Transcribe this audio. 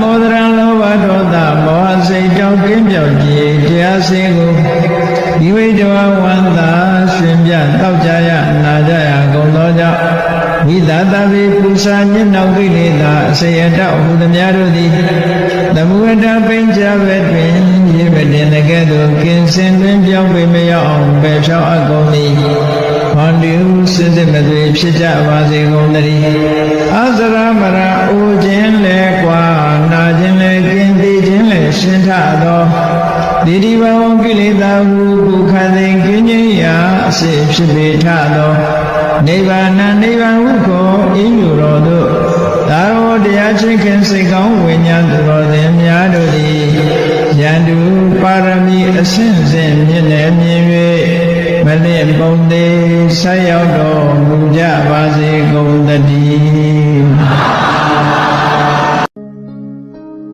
မောဒရံလောဘဒေါသမောဟစိတ်ကြောင့်ကင်းပြောက်ကြည်တရားစင်ကိုဒီဝိတဝဝန္တာရှင်ပြတောက်ကြရနာကြရကုန်သောကြောင့်ဝိသတဗေပုစာညနှောင်ကိလေသာအစေယတဟူသည်များတို့သည်သမုဝတ္တပိဉ္စဘဲတွင်ရေပတင်တကဲ့သို့ကင်စင်တွင်ပြောင်းပေမရောက်အောင်ပဲဖြောင်းအပ်ကုန်သည်ဟောဒီဟုစစ်စစ်မသွေဖြစ်ကြပါစေကုန်သတည်းအသရမရအိုခြင်း သောဒီဒီဘဝကိလေသာဟုကုခသိကင်းခြင်းရာအစေဖြစ်ပေထသောနိဗ္ဗာန်နိဗ္ဗာန်ဟုခေါ်အင်းယူတော်သို့သာရောတရားချင်းခင်စိတ်ကောင်းဝိညာဉ်သူတော်သည်များတို့သည်ယန္တုပါရမီအစဉ်စဉ်မြင့်နေမြင်၍မလင့်ပုံသေးဆက်ရောက်တော်မူကြပါစေကုန်သတည်း